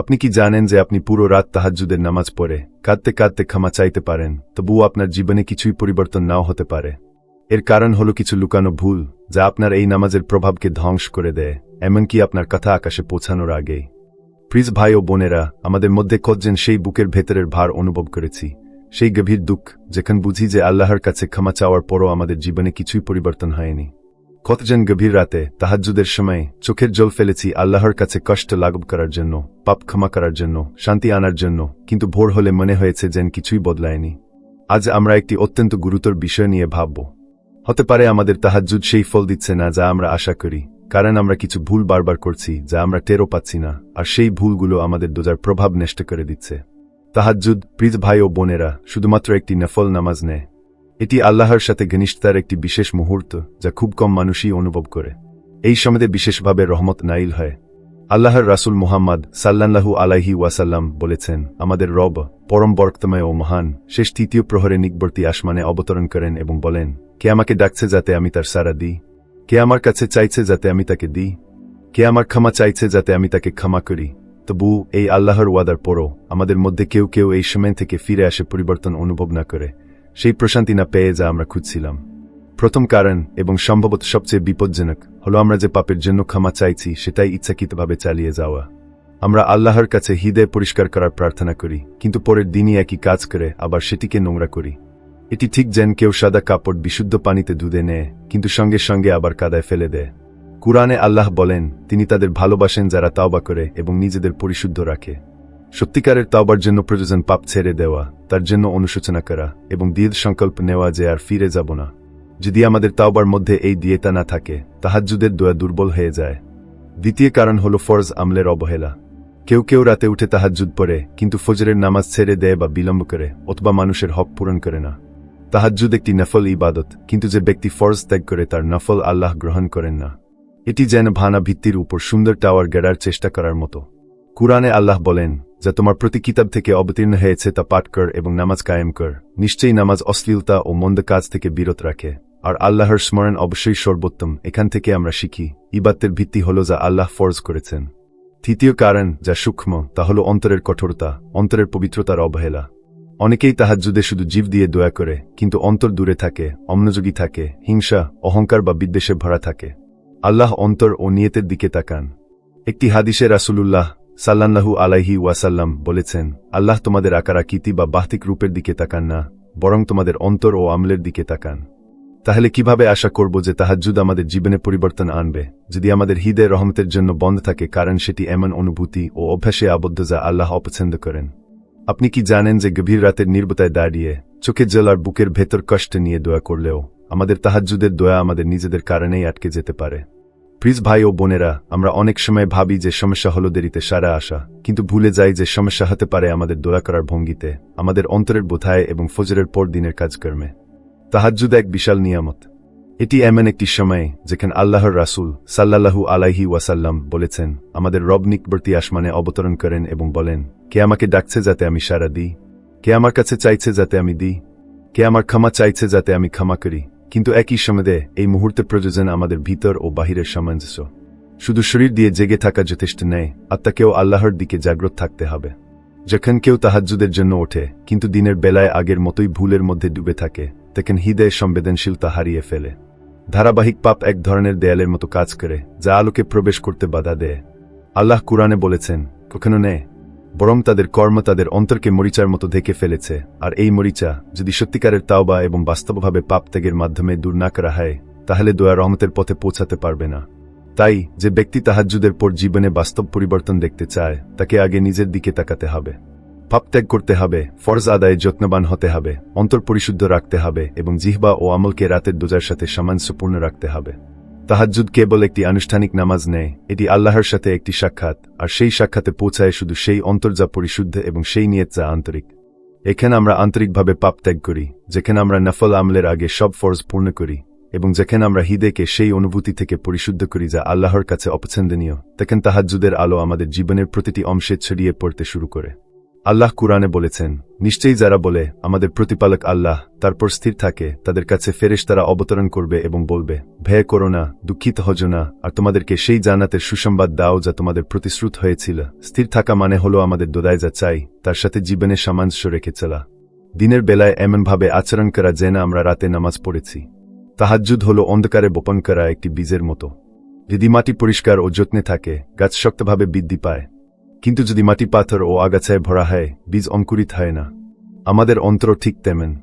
আপনি কি জানেন যে আপনি পুরো রাত তাহাজ্জুদের নামাজ পড়ে? কাঁদতে কাঁদতে ক্ষমা চাইতে পারেন, তবুও আপনার জীবনে কিছুই পরিবর্তন নাও হতে পারে। এর কারণ হলো কিছু লুকানো ভুল, যা আপনার এই নামাজের প্রভাবকে ধ্বংস করে দেয়, এমনকি আপনার কথা আকাশে পৌঁছানোর আগেই। প্রিজ ভাই ও বোনেরা, আমাদের মধ্যে কতজন সেই বুকের ভেতরের ভার অনুভব করেছি? সেই গভীর দুঃখ, যেখান বুঝি যে আল্লাহর কাছে ক্ষমা চাওয়ার পরও আমাদের জীবনে কিছুই পরিবর্তন হয়নি। কতজন গভীর রাতে তাহাজ্জুদের সময় চোখের জল ফেলেছি আল্লাহর কাছে কষ্ট লাঘব করার জন্য, পাপ ক্ষমা করার জন্য, শান্তি আনার জন্য, কিন্তু ভোর হলে মনে হয়েছে যেন কিছুই বদলায়নি। আজ আমরা একটি অত্যন্ত গুরুতর বিষয় নিয়ে ভাবব। হতে পারে আমাদের তাহাজ্জুদ সেই ফল দিচ্ছে না যা আমরা আশা করি, কারণ আমরা কিছু ভুল বারবার করছি যা আমরা টেরও পাচ্ছি না, আর সেই ভুলগুলো আমাদের দোজার প্রভাব নষ্ট করে দিচ্ছে। তাহাজ্জুদ প্রিজ ভাই ও বোনেরা, শুধুমাত্র একটি নফল নামাজ নেয়। এটি আল্লাহর সাথে ঘনিষ্ঠতার একটি বিশেষ মুহূর্ত, যা খুব কম মানুষই অনুভব করে। এই সময়ে বিশেষভাবে রহমত নাইল হয়। আল্লাহর রাসুল মুহাম্মদ সাল্লাল্লাহু আলাইহি ওয়াসাল্লাম বলেছেন, আমাদের রব পরম বরক্তময় ও মহান, শেষ তৃতীয় প্রহরে নিকবর্তী আসমানে অবতরণ করেন এবং বলেন, কে আমাকে ডাকছে যাতে আমি তার সারা দিই? কে আমার কাছে চাইছে যাতে আমি তাকে দিই? কে আমার ক্ষমা চাইছে যাতে আমি তাকে ক্ষমা করি? তবু এই আল্লাহর ওয়াদার পরও আমাদের মধ্যে কেউ কেউ এই সময় থেকে ফিরে আসে পরিবর্তন অনুভব না করে। সেই প্রশান্তি না পেয়ে যা আমরা খুঁজছিলাম। প্রথম কারণ এবং সম্ভবত সবচেয়ে বিপজ্জনক হলো আমরা যে পাপের জন্য ক্ষমা চাইছি, সেটাই ইচ্ছাকৃতভাবে চালিয়ে যাওয়া। আমরা আল্লাহর কাছে হৃদয় পরিষ্কার করার প্রার্থনা করি, কিন্তু পরের দিনই একই কাজ করে আবার সেটিকে নোংরা করি। এটি ঠিক যেন কেউ সাদা কাপড় বিশুদ্ধ পানিতে দুধে নেয়, কিন্তু সঙ্গে সঙ্গে আবার কাদায় ফেলে দেয়। কুরআনে আল্লাহ বলেন, তিনি তাদের ভালোবাসেন যারা তাওবা করে এবং নিজেদের পরিশুদ্ধ রাখে। সত্যিকারের তাওবার জন্য প্রয়োজন পাপ ছেড়ে দেওয়া, তার জন্য অনুশোচনা করা এবং দীর্ঘ সংকল্প নেওয়া যে আর ফিরে যাব না। যদি আমাদের তাওবার মধ্যে এই দিয়েতা না থাকে, তাহাজ্জুদের দোয়া দুর্বল হয়ে যায়। দ্বিতীয় কারণ হল ফরজ আমলের অবহেলা। কেউ কেউ রাতে উঠে তাহাজ্জুদ পড়ে, কিন্তু ফজরের নামাজ ছেড়ে দেয় বা বিলম্ব করে, অথবা মানুষের হক পূরণ করে না। তাহাজ্জুদ একটি নফল ইবাদত, কিন্তু যে ব্যক্তি ফরজ ত্যাগ করে তার নফল আল্লাহ গ্রহণ করেন না। এটি যেন ভানা ভিত্তির উপর সুন্দর টাওয়ার গেড়ার চেষ্টা করার মতো। কুরআনে আল্লাহ বলেন যা তোমার প্রতি কিতাব থেকে অবতীর্ণ হয়েছে তা পাঠ কর এবং নামাজ কায়েম কর। নিশ্চয়ই নামাজ অশ্লীলতা ও মন্দ কাজ থেকে বিরত রাখে। আর আল্লাহর স্মরণ অবশ্যই সর্বোত্তম। এখান থেকে আমরা শিখি ইবাত্তের ভিত্তি হল যা আল্লাহ ফরজ করেছেন। তৃতীয় কারণ যা সূক্ষ্ম, তা হল অন্তরের কঠোরতা, অন্তরের পবিত্রতার অবহেলা। অনেকেই তাহাজ্জুদে শুধু জীব দিয়ে দয়া করে, কিন্তু অন্তর দূরে থাকে, অমনোযোগী থাকে, হিংসা, অহংকার বা বিদ্বেষে ভরা থাকে। আল্লাহ অন্তর ও নিয়তের দিকে তাকান। একটি হাদিসে রাসুলুল্লাহ সাল্লাল্লাহু আলাইহি ওয়াসাল্লাম বলেছেন, আল্লাহ তোমাদের আকারাকৃতি বা বাহতিক রূপের দিকে তাকান না, বরং তোমাদের অন্তর ও আমলের দিকে তাকান। তাহলে কীভাবে আশা করব যে তাহাজ্জুদ আমাদের জীবনে পরিবর্তন আনবে? যদি আমাদের হৃদয় রহমতের জন্য বন্ধ থাকে, কারণ সেটি এমন অনুভূতি ও অভ্যাসে আবদ্ধ যা আল্লাহ অপছন্দ করেন। আপনি কি জানেন যে গভীর রাতের নির্বতায় দাঁড়িয়ে চোখে জেলার বুকের ভেতর কষ্ট নিয়ে দোয়া করলেও আমাদের তাহাজ্জুদের দোয়া আমাদের নিজেদের কারণেই আটকে যেতে পারে? প্রিজ ভাই ও বোনেরা, আমরা অনেক সময় ভাবি যে সমস্যা হলো দেরিতে সারা আসা, কিন্তু ভুলে যাই যে সমস্যা হতে পারে আমাদের দোয়া করার ভঙ্গিতে, আমাদের অন্তরের বোধায় এবং ফজরের পর দিনের কাজকর্মে। তাহাজ্জুদ এক বিশাল নিয়ামত। এটি এমন একটি সময় যেখানে আল্লাহর রাসুল সাল্লাল্লাহু আলাইহি ওয়াসাল্লাম বলেছেন, আমাদের রব নিকবর্তী আসমানে অবতরণ করেন এবং বলেন, কে আমাকে ডাকছে যাতে আমি সারা দিই? কে আমার কাছে চাইছে যাতে আমি দিই? কে আমার ক্ষমা চাইছে যাতে আমি ক্ষমা করি? কিন্তু একই সময়ে এই মুহূর্তে প্রয়োজন আমাদের ভিতর ও বাহিরের সামঞ্জস্য। শুধু শরীর দিয়ে জেগে থাকা যথেষ্ট নেই আত্মাকেও আল্লাহর দিকে জাগ্রত থাকতে হবে। যখন কেউ তাহাজ্জুদের জন্য ওঠে, কিন্তু দিনের বেলায় আগের মতোই ভুলের মধ্যে ডুবে থাকে, তখন হৃদয় সংবেদনশীলতা হারিয়ে ফেলে। ধারাবাহিক পাপ এক ধরনের দেয়ালের মতো কাজ করে, যা আলোকে প্রবেশ করতে বাধা দেয়। আল্লাহ কুরআনে বলেছেন, কখনো নেয় বরং তাদের কর্ম তাদের অন্তরকে মরিচার মতো ঢেকে ফেলেছে, আর এই মরিচা যদি সত্যিকারের তাওবা এবং বাস্তবভাবে পাপ ত্যাগের মাধ্যমে দূর না করা হয়, তাহলে দোয়া রহমতের পথে পৌঁছাতে পারবে না। তাই যে ব্যক্তি তাহাজ্জুদের পর জীবনে বাস্তব পরিবর্তন দেখতে চায়, তাকে আগে নিজের দিকে তাকাতে হবে। পাপ ত্যাগ করতে হবে, ফরজ আদায়ে যত্নবান হতে হবে, অন্তর পরিশুদ্ধ রাখতে হবে এবং জিহবা ও আমলকে রাতের দোজার সাথে সামঞ্জস্যপূর্ণ রাখতে হবে। তাহাজ্জুদ কেবল একটি আনুষ্ঠানিক নামাজ নেয়, এটি আল্লাহর সাথে একটি সাক্ষাৎ, আর সেই সাক্ষাতে পৌঁছায় শুধু সেই অন্তর যা পরিশুদ্ধ এবং সেই নিয়ত যা আন্তরিক। এখানে আমরা আন্তরিকভাবে পাপ ত্যাগ করি, যেখানে আমরা নফল আমলের আগে সব ফরজ পূর্ণ করি, এবং যেখানে আমরা হৃদয়কে সেই অনুভূতি থেকে পরিশুদ্ধ করি যা আল্লাহর কাছে অপছন্দনীয়, তখন তাহাজ্জুদের আলো আমাদের জীবনের প্রতিটি অংশে ছড়িয়ে পড়তে শুরু করে। আল্লাহ কুরআনে বলেছেন, নিশ্চয়ই যারা বলে, আমাদের প্রতিপালক আল্লাহ, তারপর স্থির থাকে, তাদের কাছে ফেরেশ তারা অবতরণ করবে এবং বলবে, ভয় করো না, দুঃখিত হজ না, আর তোমাদেরকে সেই জানাতের সুসংবাদ দাও যা তোমাদের প্রতিশ্রুত হয়েছিল। স্থির থাকা মানে হলো আমাদের দোদায় যা চাই, তার সাথে জীবনে সামঞ্জস্য রেখে চলা। দিনের বেলায় এমনভাবে আচরণ করা যে না আমরা রাতে নামাজ পড়েছি। তাহাজ্জুদ হল অন্ধকারে বোপন করা একটি বীজের মতো। যদি মাটি পরিষ্কার ও যত্নে থাকে, গাছ শক্তভাবে বৃদ্ধি পায়। কিন্তু যদি মাটি পাথর ও আগাছায় ভরা হয়, বীজ অঙ্কুরিত হয় না। আমাদের অন্তর ঠিক তেমন।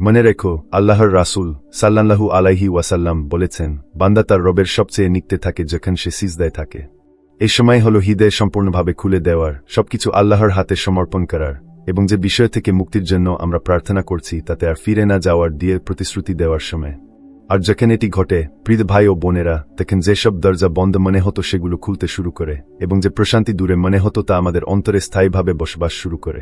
মনে রেখো, আল্লাহর রাসুল সাল্লাল্লাহু আলাইহি ওয়াসাল্লাম বলেছেন, বান্দা তার রবের সবচেয়ে নিকতে থাকে যখন সে সিজদায় থাকে। এই সময় হল হৃদয় সম্পূর্ণভাবে খুলে দেওয়ার, সবকিছু আল্লাহর হাতে সমর্পণ করার, এবং যে বিষয় থেকে মুক্তির জন্য আমরা প্রার্থনা করছি তাতে আর ফিরে না যাওয়ার দিয়ে প্রতিশ্রুতি দেওয়ার সময়। আর যেখানে এটি ঘটে প্রীত ভাই ও বোনেরা, দেখেন যেসব দরজা বন্ধ মনে হতো সেগুলো খুলতে শুরু করে, এবং যে প্রশান্তি দূরে মনে হতো তা আমাদের অন্তরে স্থায়ীভাবে বসবাস শুরু করে।